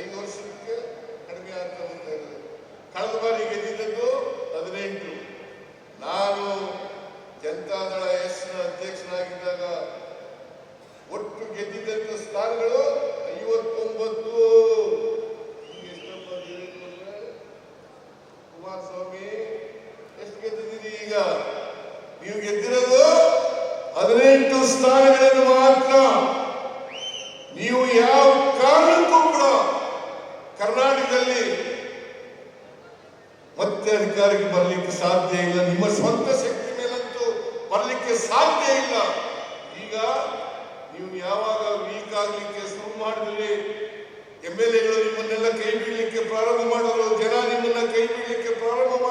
ಐದು ವರ್ಷಕ್ಕೆ ಕಡಿಮೆ ಆಗ್ತಾ ಹೋಗ್ತಾ ಇದೆ ಕಳೆದ ಬಾರಿ ಗೆದ್ದಿದ್ದದ್ದು ಹದಿನೆಂಟು. ನಾನು ಜನತಾದಳ ಎಸ್ ಅಧ್ಯಕ್ಷನಾಗಿದ್ದಾಗ ಒಟ್ಟು ಗೆದ್ದಿದ್ದಂಥ ಸ್ಥಾನಗಳು ಐವತ್ತೊಂಬತ್ತು. ಕುಮಾರಸ್ವಾಮಿ, ಎಷ್ಟು ಗೆದ್ದಿದ್ದೀರಿ ಈಗ? ನೀವು ಗೆದ್ದಿರೋದು ಹದಿನೆಂಟು ಸ್ಥಾನಗಳನ್ನು ಮಾತ್ರ. ಮತ್ತೆ ಅಧಿಕಾರಕ್ಕೆ ಬರಲಿಕ್ಕೆ ಸಾಧ್ಯ ಇಲ್ಲ. ನಿಮ್ಮ ಸ್ವಂತ ಶಕ್ತಿ ಮೇಲಂತೂ ಬರಲಿಕ್ಕೆ ಸಾಧ್ಯ ಇಲ್ಲ. ಈಗ ನೀವು ಯಾವಾಗ ವೀಕ್ ಆಗ್ಲಿಕ್ಕೆ ಶುರು ಮಾಡಿದ್ರಿ? ಎಂ ಎಲ್ ಎಗಳು ನಿಮ್ಮನ್ನೆಲ್ಲ ಕೈ ಬೀಳಲಿಕ್ಕೆ ಪ್ರಾರಂಭ ಮಾಡಿದ್ರು. ಜನ ನಿಮ್ಮನ್ನ ಕೈ ಬೀಳಲಿಕ್ಕೆ ಪ್ರಾರಂಭ